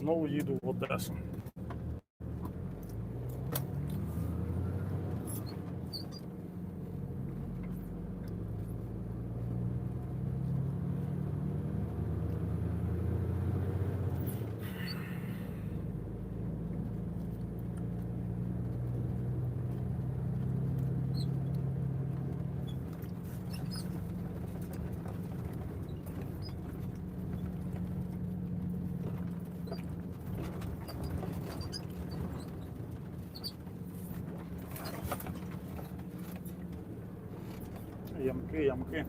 Знову їду в Одесу. Ямки, ямки.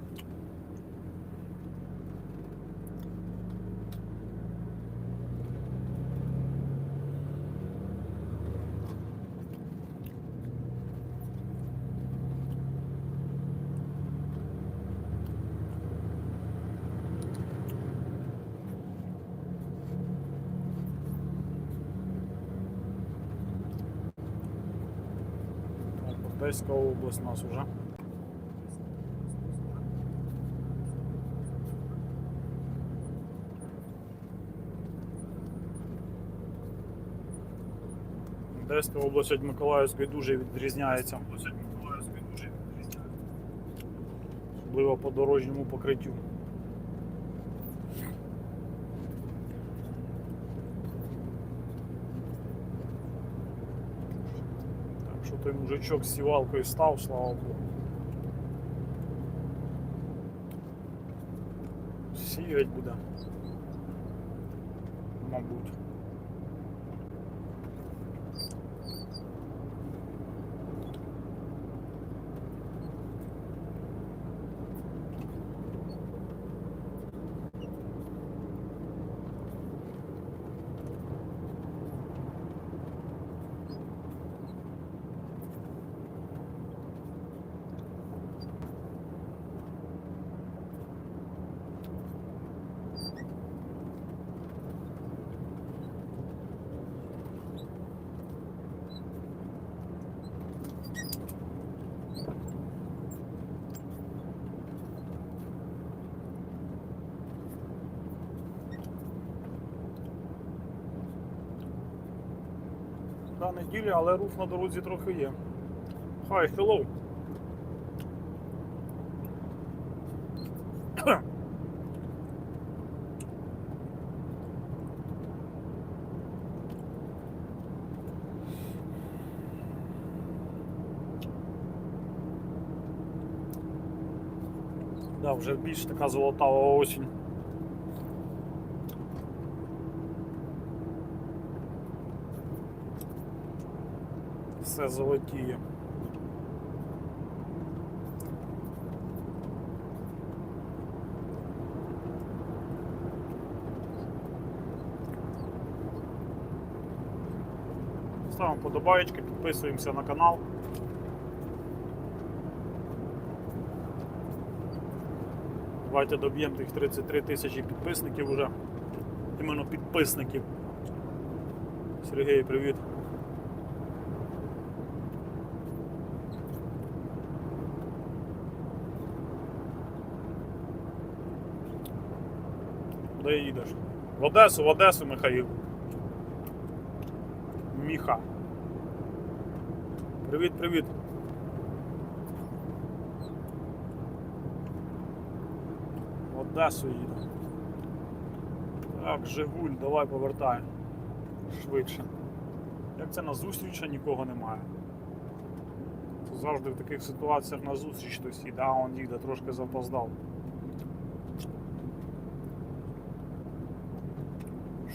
Одеська область нас уже. Одеська область від Миколаївської дуже відрізняється. Особливо по дорожньому покриттю. Так що той мужичок з сівалкою став, слава Богу. Сіять буде. Мабуть. Та неділя, але рух на дорозі трохи є. Hi, hello. Да, вже більш така золотава осінь. Все золотіє. Ставимо подобаєчки, підписуємося на канал. Давайте доб'ємо тих 33 тисячі підписників уже. Іменно підписників. Сергій, привіт. Куди їдеш? В Одесу, в Одесу, Михаїл. Міха. Привіт, привіт. В Одесу їду. Так, Жигуль, давай повертай. Швидше. Як це на зустріч, нікого немає. Завжди в таких ситуаціях на зустріч хтось їде, а он їде, трошки запоздав.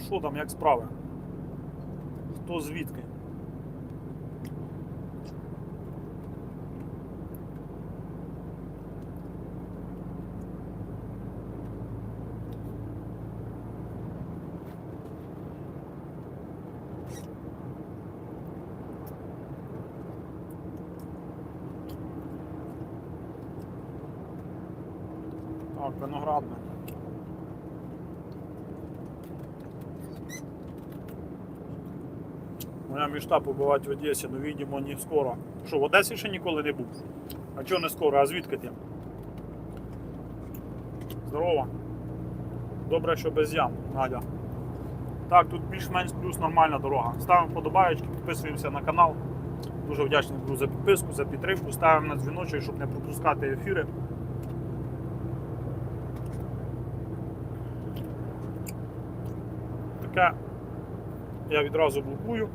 Що там, як справи? Хто звідки? Так, виноградне. Моя мечта побувати в Одесі, ну видимо не скоро. Що, в Одесі ще ніколи не був? А чого не скоро? А звідки ти? Здорово. Добре, що без ям, Надя. Так, тут більш-менш плюс нормальна дорога. Ставимо подобаєчки, підписуємося на канал. Дуже вдячний буду за підписку, за підтримку. Ставимо на дзвіночок, щоб не пропускати ефіри. Таке я відразу блокую.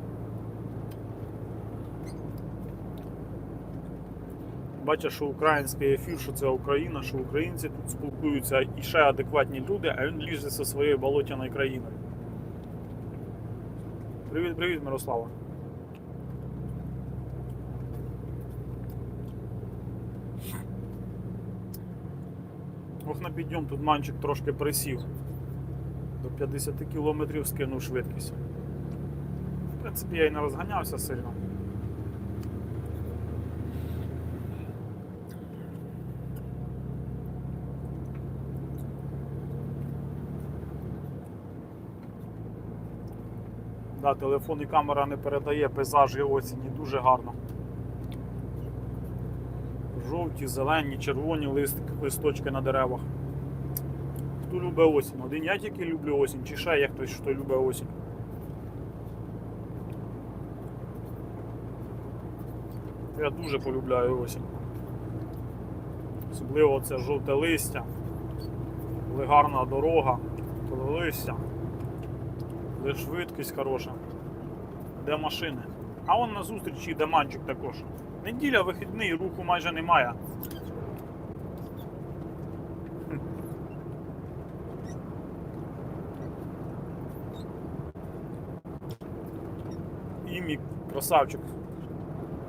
Бачиш, що український ефір, що це Україна, що українці тут спілкуються і ще адекватні люди, а він лізе зі своєю болотяною країною. Привіт, привіт, Мирослава. Ох, на підйом тут манчик трошки присів. До 50 км скинув швидкість. В принципі, я і не розганявся сильно. Да, телефон і камера не передає пейзажі осені дуже гарно. Жовті, зелені, червоні лист, листочки на деревах. Хто любить осінь? Один я тільки люблю осінь, чи ще є хтось, хто любить осінь. Я дуже полюбляю осінь. Особливо це жовте листя, коли гарна дорога, коли листя, де швидкість хороша, де машини. А он на зустрічі йде манчик також. Неділя вихідний, руху майже немає. Хм. Імі, красавчик.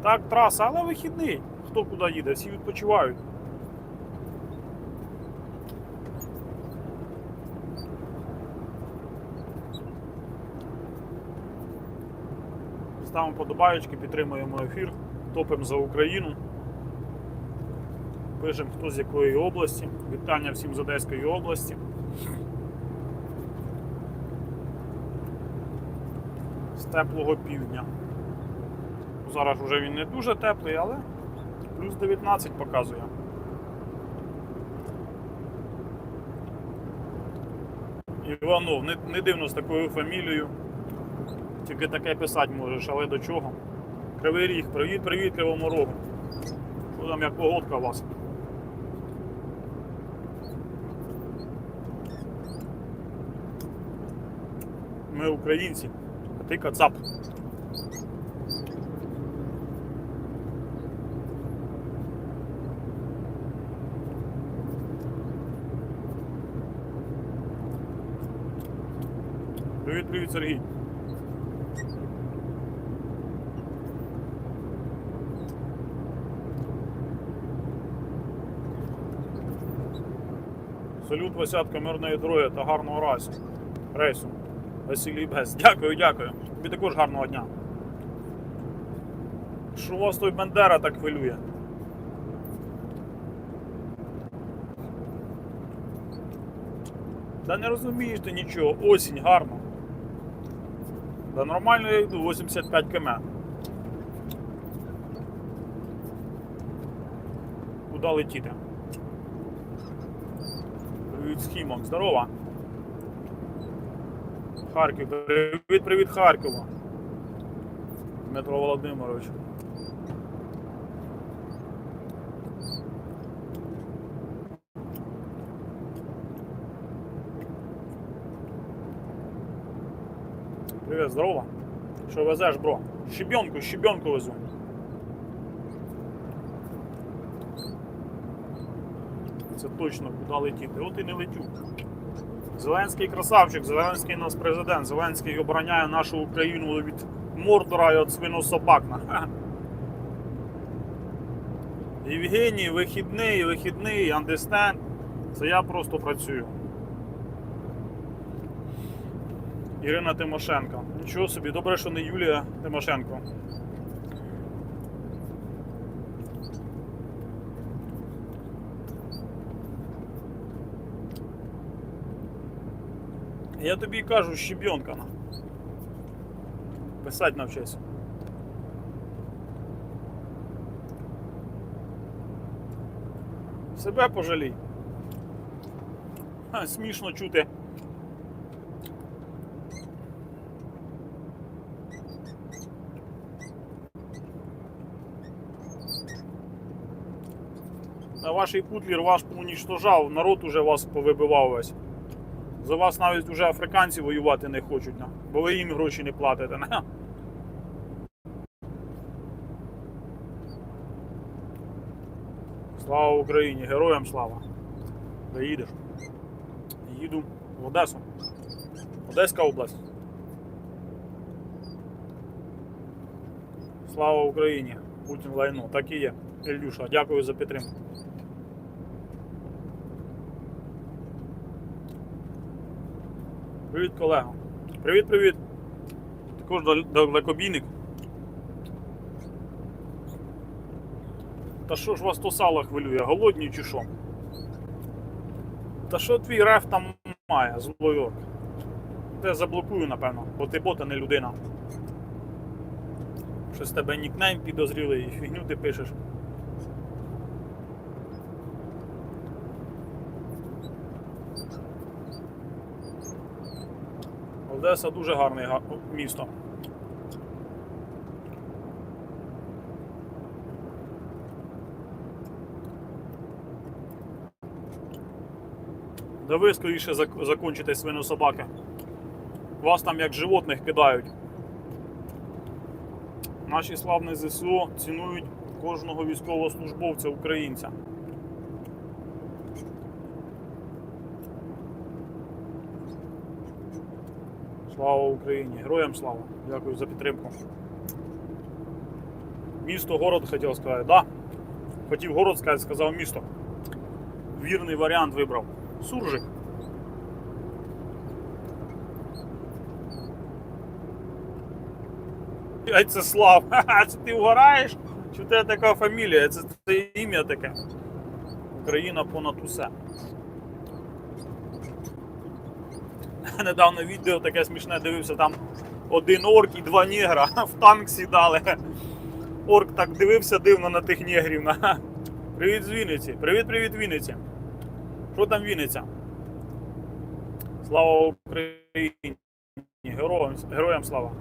Так, траса, але вихідний. Хто куди їде, всі відпочивають. Ставимо подобаєчки, підтримуємо ефір, топимо за Україну. Пишемо хто з якої області. Вітання всім з Одеської області. З теплого півдня. Зараз вже він не дуже теплий, але плюс 19 показує. Іванов, не, не дивно з такою фамілією. Тільки таке писати можеш, але до чого? Кривий ріг, привіт, привіт, кривому рогу. Що там як погодка у вас? Ми українці, а ти кацап. Привіт, привіт, Сергій. Салют, Васятка, мирної дороги та гарного рейсу. рейсу. Василій Без. Дякую, дякую. Тобі також гарного дня. Що вас той Бендера так хвилює? Та не розумієш ти нічого, осінь гарно. Да нормально я йду 85 км. Куди летіти? Привіт, схімок, здорово. Харків, привіт, привіт, Харкову. Дмитро Володимирович. Привіт, здорово. Що везеш, бро? Щебенку, щебенку везу. Це точно куди летіти. От і не летю. Зеленський красавчик, Зеленський нас президент, Зеленський обороняє нашу Україну від Мордора і від свинособак. Євгеній, вихідний, вихідний, understand. Це я просто працюю. Ірина Тимошенко. Нічого собі, добре, що не Юлія Тимошенко. Я тобі кажу, щебенка. Писати навчайся. Себе пожалій. А, смішно чути. На вашій путлір вас унічтожав, народ уже вас повибивав весь. За вас навіть уже африканці воювати не хочуть, на, бо ви їм гроші не платите. На. Слава Україні! Героям слава! Де їдеш? Їду в Одесу. Одеська область. Слава Україні! Путін лайно. Так і є. Ілюша, дякую за підтримку. Привіт, колего. Привіт, привіт. Також далекобійник. Та що ж вас то сало хвилює? Голодні чи що? Та що твій реф там має, злойок? Те заблокую, напевно, бо ти бота не людина. Щось з тебе нікнейм підозрілий і фігню ти пишеш. Одеса дуже гарне місто. Да ви скоріше зак- закончите свинособаки. Вас там як животних кидають. Наші славні ЗСУ цінують кожного військовослужбовця українця. Слава Україні! Героям слава! Дякую за підтримку. Місто, город хотів сказати. Да. Хотів город сказати, сказав місто. Вірний варіант вибрав. Суржик. Ай, це Слав. Це ти вгораєш? Чи в тебе така фамілія? Це це ім'я таке. Україна понад усе. Недавно відео таке смішне дивився, там один орк і два негра в танк сідали. Орк так дивився дивно на тих негрів. На. Привіт з Вінниці. Привіт, привіт, Вінниці. Що там Вінниця? Слава Україні! Героям, героям слава!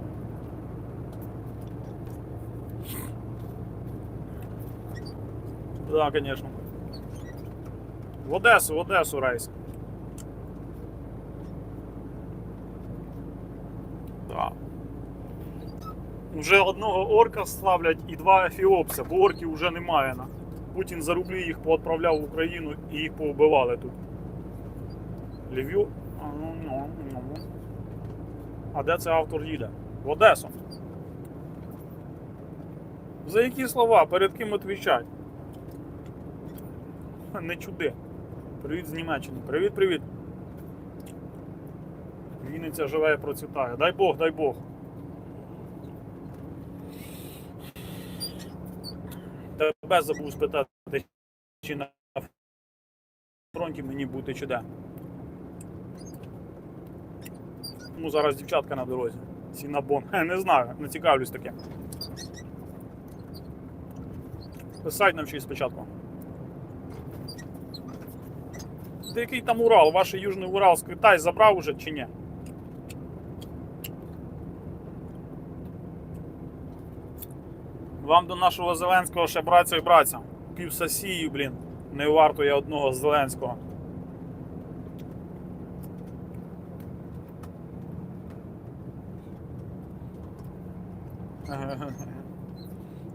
Да, конечно. В Одесу, в Одесу рейс. Да. Уже одного орка славлять і два ефіопса, бо орків вже немає. Путін за рублі їх поотправляв в Україну і їх повбивали тут. Львів. А, ну, ну, ну. а де це автор їде? В Одесу. За які слова? Перед ким відповідати? Не чуди. Привіт з Німеччини. Привіт, привіт. Вінниця живе і процвітає. Дай Бог, дай Бог. Тебе забув спитати, чи на фронті мені бути чи де. Ну, зараз дівчатка на дорозі. Сінабон. Не знаю, не цікавлюсь таке. Писать навчись спочатку. Та який там Урал? Ваш Южний Урал з Китай забрав уже чи ні? Вам до нашого Зеленського ще братця і братця. Пів сосії, блін. Не вартує одного Зеленського.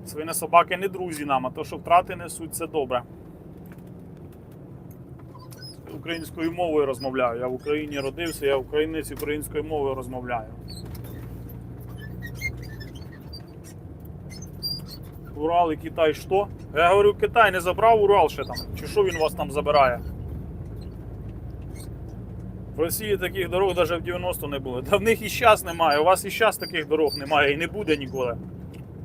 Свини собаки не друзі нам, а то, що втрати несуть, це добре. Українською мовою розмовляю. Я в Україні родився, я українець українською мовою розмовляю. Урал і Китай що? Я говорю, Китай не забрав Урал ще там. Чи що він вас там забирає? В Росії таких дорог навіть в 90 не було. Та в них і зараз немає. У вас і зараз таких дорог немає і не буде ніколи.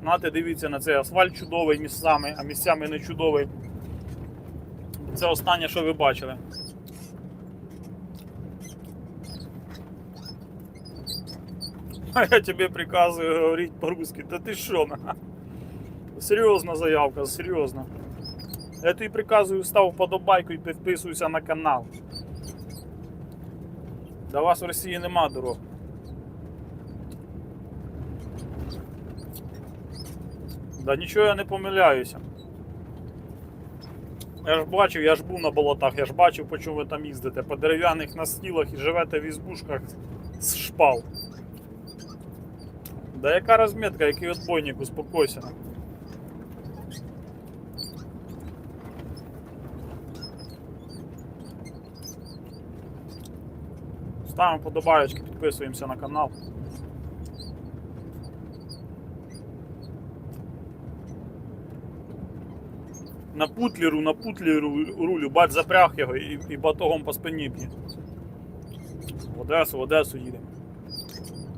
Нате, дивіться на цей асфальт чудовий місцями, а місцями не чудовий. Це останнє, що ви бачили. А я тебе приказываю говорить по-русски. Да ты шо? На? Серйозна заявка, серйозно. Я тобі приказую став вподобайку і підписуйся на канал. До вас в Росії нема дорог. Да нічого я не помиляюся. Я ж бачив, я ж був на болотах, я ж бачив, по чому ви там їздите. По дерев'яних настілах і живете в ізбушках з шпал. Да яка розмітка, який отбойник, успокойся. Ставимо подобаєчки, підписуємося на канал. На путлеру, на путлеру рулю, бач, запряг його і, і батогом по спині б'є. В Одесу, в Одесу їдемо.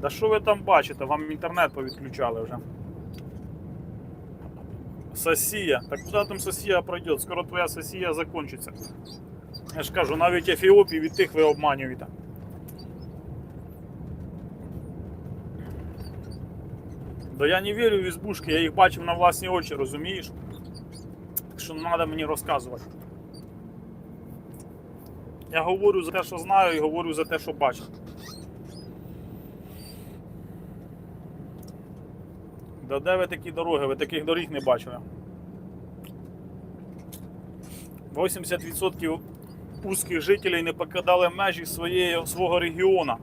Да що ви там бачите? Вам інтернет повідключали вже. Сосія. Так куди там сосія пройде? Скоро твоя сосія закончиться. Я ж кажу, навіть Ефіопії від тих ви обманюєте. Да я не вірю в ізбушки, я їх бачив на власні очі, розумієш? Так що не треба мені розказувати. Я говорю за те, що знаю, і говорю за те, що бачу. Да де ви такі дороги? Ви таких доріг не бачили. 80% узких жителів не покидали межі своєї, свого регіону.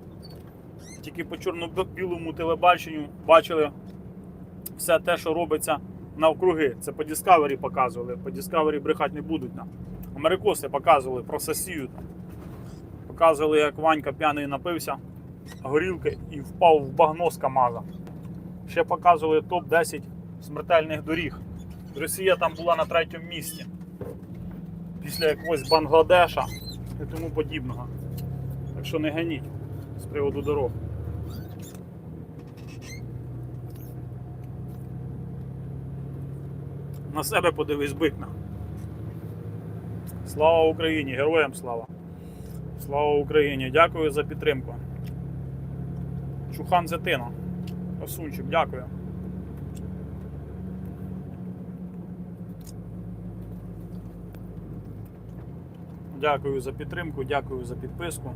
Тільки по чорно-білому телебаченню бачили все те, що робиться навкруги. Це по Discovery показували. По Discovery брехати не будуть. нам. Америкоси показували про сосію. Показували, як Ванька п'яний напився горілки і впав в багно з КАМАЗа. Ще показували топ-10 смертельних доріг. Росія там була на третьому місці. Після якогось Бангладеша і тому подібного. Так що не ганіть з приводу дорог. На себе подивись бикна. Слава Україні! Героям слава! Слава Україні! Дякую за підтримку. Чухан Зетина. Осунчик, дякую. Дякую за підтримку, дякую за підписку.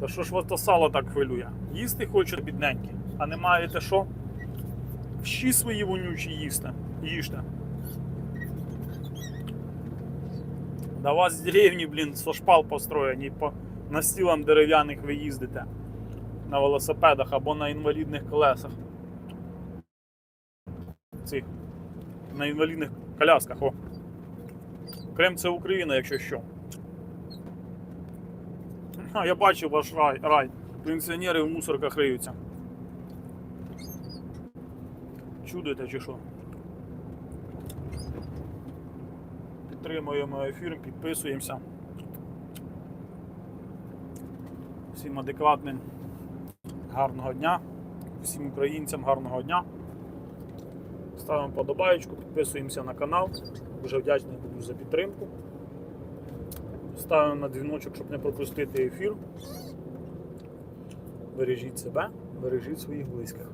Та що ж вас то сало так хвилює? Їсти хочуть бідненькі, а не маєте що? Вщі свої вонючі їсти. Їжте. Да вас в деревні, блін, со шпал построєні, по настілам дерев'яних ви їздите на велосипедах або на інвалідних колесах. Цих на інвалідних колясках. О. Крим це Україна, якщо що. А, я бачив ваш рай, рай. Пенсіонери в мусорках риються. Чудите чи що? Підтримуємо ефір, підписуємося. Всім адекватним гарного дня, всім українцям гарного дня. Ставимо подобаєчку, підписуємося на канал. Дуже вдячний буду за підтримку. Ставимо на дзвіночок, щоб не пропустити ефір. Бережіть себе, бережіть своїх близьких.